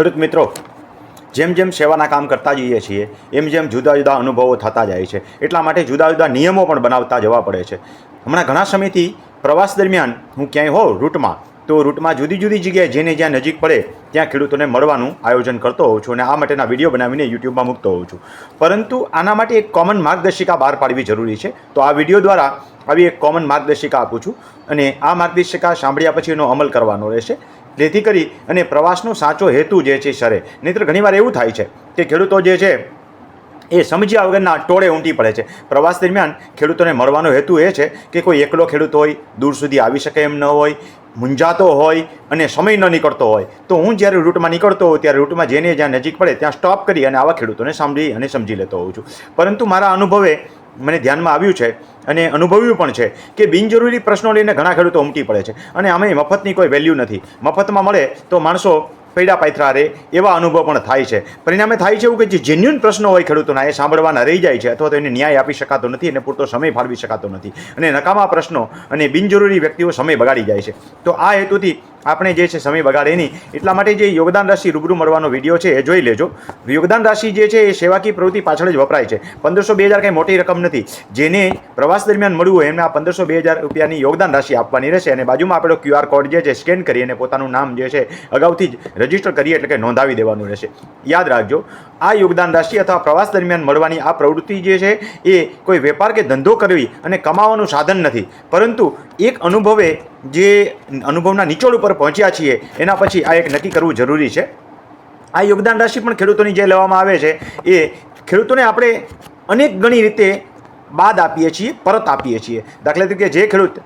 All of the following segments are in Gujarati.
ખેડૂત મિત્રો, જેમ જેમ સેવાના કામ કરતા જઈએ છીએ, એમ જેમ જુદા જુદા અનુભવો થતા જાય છે, એટલા માટે જુદા જુદા નિયમો પણ બનાવતા જવા પડે છે. હમણાં ઘણા સમયથી પ્રવાસ દરમિયાન હું ક્યાંય હોઉં રૂટમાં, તો રૂટમાં જુદી જુદી જગ્યાએ જેને જ્યાં નજીક પડે, ત્યાં ખેડૂતોને મળવાનું આયોજન કરતો હોઉં છું અને આ માટેના વીડિયો બનાવીને યુટ્યુબમાં મૂકતો હોઉં છું. પરંતુ આના માટે એક કોમન માર્ગદર્શિકા બહાર પાડવી જરૂરી છે. તો આ વીડિયો દ્વારા આવી એક કોમન માર્ગદર્શિકા આપું છું અને આ માર્ગદર્શિકા સાંભળ્યા પછી એનો અમલ કરવાનો રહેશે. જેથી કરી અને પ્રવાસનો સાચો હેતુ જે છે સરે. નહીંતર ઘણીવાર એવું થાય છે કે ખેડૂતો જે છે એ સમજ્યા વગરના ટોળે ઊંટી પડે છે. પ્રવાસ દરમિયાન ખેડૂતોને મળવાનો હેતુ એ છે કે કોઈ એકલો ખેડૂત હોય, દૂર સુધી આવી શકે એમ ન હોય, મૂંઝાતો હોય અને સમય ન નીકળતો હોય. તો હું જ્યારે રૂટમાં નીકળતો હોઉં ત્યારે રૂટમાં જેને જ્યાં નજીક પડે ત્યાં સ્ટોપ કરી અને આવા ખેડૂતોને સાંભળી અને સમજી લેતો હોઉં છું. પરંતુ મારા અનુભવે મને ધ્યાનમાં આવ્યું છે અને અનુભવ્યું પણ છે કે બિનજરૂરી પ્રશ્નો લઈને ઘણા ખેડૂતો ઉમટી પડે છે અને આમે મફતની કોઈ વેલ્યુ નથી. મફતમાં મળે તો માણસો પૈડા પાથરા રહે એવા અનુભવ પણ થાય છે. પરિણામે થાય છે એવું કે જે જેન્યુન પ્રશ્નો હોય ખેડૂતોના એ સાંભળવાના રહી જાય છે અથવા તો એને ન્યાય આપી શકાતો નથી અને પૂરતો સમય ફાળવી શકાતો નથી. અને નકામા પ્રશ્નો અને બિનજરૂરી વ્યક્તિઓ સમય બગાડી જાય છે. તો આ હેતુથી આપણે જે છે સમય બગાડે નહીં. એટલા માટે જે યોગદાન રાશિ રૂબરૂ મળવાનો વીડિયો છે એ જોઈ લેજો. યોગદાન રાશિ જે છે એ સેવાકીય પ્રવૃત્તિ પાછળ જ વપરાય છે. પંદરસો બે હજાર કંઈ મોટી રકમ નથી. જેને પ્રવાસ દરમિયાન મળવું હોય એમને આ પંદરસો બે હજાર રૂપિયાની યોગદાન રાશિ આપવાની રહેશે. અને બાજુમાં આપેલો ક્યુઆર કોડ જે છે સ્કેન કરી અને પોતાનું નામ જે છે અગાઉથી જ રજિસ્ટર કરીએ એટલે કે નોંધાવી દેવાનું રહેશે. યાદ રાખજો, આ યોગદાન રાશિ અથવા પ્રવાસ દરમિયાન મળવાની આ પ્રવૃત્તિ જે છે એ કોઈ વેપાર કે ધંધો કરવી અને કમાવાનું સાધન નથી. પરંતુ એક અનુભવે જે અનુભવના નિચોડ ઉપર પહોંચ્યા છીએ, એના પછી આ એક નક્કી કરવું જરૂરી છે. આ યોગદાન રાશિ પણ ખેડૂતોની જે લેવામાં આવે છે, એ ખેડૂતોને આપણે અનેક ગણી રીતે બાદ આપીએ છીએ, પરત આપીએ છીએ. દાખલા તરીકે જે ખેડૂત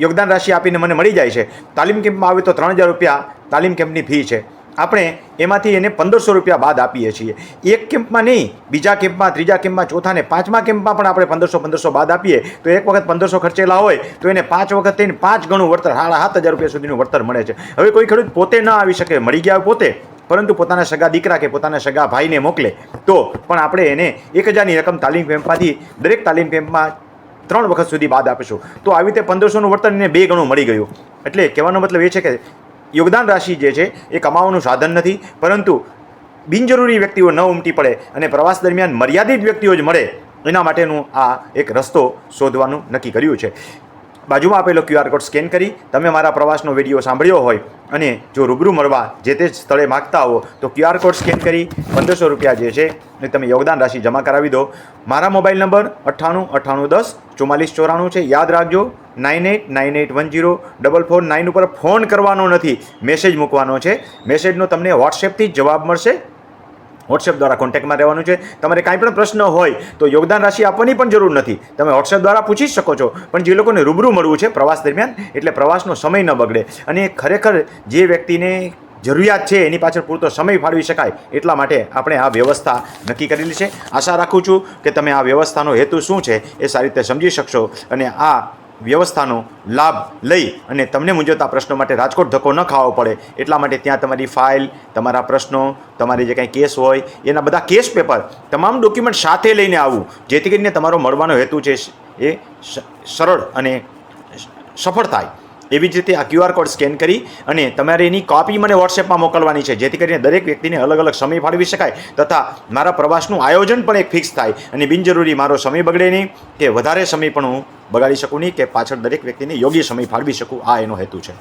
યોગદાન રાશિ આપીને મને મળી જાય છે, તાલીમ કેમ્પમાં આવે તો ત્રણ હજાર રૂપિયા તાલીમ કેમ્પની ફી છે. આપણે એમાંથી એને પંદરસો રૂપિયા બાદ આપીએ છીએ. એક કેમ્પમાં નહીં, બીજા કેમ્પમાં, ત્રીજા કેમ્પમાં, ચોથા ને પાંચમા કેમ્પમાં પણ આપણે પંદરસો પંદરસો બાદ આપીએ. તો એક વખત પંદરસો ખર્ચેલા હોય, તો એને પાંચ વખત થઈને પાંચ ગણું વળતર, સાડા સાત હજાર રૂપિયા સુધીનું વળતર મળે છે. હવે કોઈ ખેડૂત પોતે ન આવી શકે મળી ગયા પોતે, પરંતુ પોતાના સગા દીકરા કે પોતાના સગા ભાઈને મોકલે, તો પણ આપણે એને એક હજારની રકમ તાલીમ કેમ્પમાંથી, દરેક તાલીમ કેમ્પમાં ત્રણ વખત સુધી બાદ આપીશું. તો આવી રીતે પંદરસોનું વળતર એને બે ગણું મળી ગયું. એટલે કહેવાનો મતલબ એ છે કે યોગદાન રાશિ જે છે એ કમાવાનું સાધન નથી, પરંતુ બિનજરૂરી વ્યક્તિઓ ન ઉમટી પડે અને પ્રવાસ દરમિયાન મર્યાદિત વ્યક્તિઓ જ મળે, એના માટેનું આ એક રસ્તો શોધવાનું નક્કી કર્યું છે. બાજુમાં આપેલો ક્યુઆર કોડ સ્કેન કરી તમે મારા પ્રવાસનો વીડિયો સાંભળ્યો હોય અને જો રૂબરૂ મળવા જે તે સ્થળે માગતા હો, તો ક્યુઆર કોડ સ્કેન કરી પંદરસો રૂપિયા જે છે એ તમે યોગદાન રાશિ જમા કરાવી દો. મારા મોબાઈલ નંબર અઠ્ઠાણું અઠ્ઠાણું દસ, ચુમ્માલીસ, ચોરાણું છે. યાદ રાખજો, nine eight nine eight one zero, double four, nine ઉપર ફોન કરવાનો નથી. મેસેજ મૂકવાનો છે. મેસેજનો તમને વોટ્સએપથી જવાબ મળશે. વોટ્સએપ દ્વારા કોન્ટેક્ટમાં રહેવાનું છે. તમારે કાંઈ પણ પ્રશ્ન હોય તો યોગદાન રાશિ આપવાની પણ જરૂર નથી. તમે વોટ્સએપ દ્વારા પૂછી શકો છો. પણ જે લોકોને રૂબરૂ મળવું છે પ્રવાસ દરમિયાન, એટલે પ્રવાસનો સમય ન બગડે. અને ખરેખર જે વ્યક્તિને જરૂરિયાત છે એની પાછળ પૂરતો સમય ફાળવી શકાય, એટલા માટે આપણે આ વ્યવસ્થા નક્કી કરેલી છે. આશા રાખું છું કે તમે આ વ્યવસ્થાનો હેતુ શું છે એ સારી રીતે સમજી શકશો. અને આ વ્યવસ્થાનો લાભ લઈ અને તમને મૂંઝવતા પ્રશ્નો માટે રાજકોટ ધક્કો ન ખાવો પડે. એટલા માટે ત્યાં તમારી ફાઇલ, તમારા પ્રશ્નો, તમારી જે કાંઈ કેસ હોય, એના બધા કેસ પેપર તમામ ડોક્યુમેન્ટ સાથે લઈને આવવું જેથી કરીને તમારો મળવાનો હેતુ છે એ સરળ અને સફળ થાય. એવી જ રીતે આ ક્યુઆર કોડ સ્કેન કરી અને તમારે એની કોપી મને વોટ્સએપમાં મોકલવાની છે, જેથી કરીને દરેક વ્યક્તિને અલગ અલગ સમય ફાળવી શકાય તથા મારા પ્રવાસનું આયોજન પણ એક ફિક્સ થાય અને બિનજરૂરી મારો સમય બગડે નહીં કે વધારે સમય પણ હું બગાડી શકું નહીં કે પાછળ દરેક વ્યક્તિને યોગ્ય સમય ફાળવી શકું, આ એનો હેતુ છે.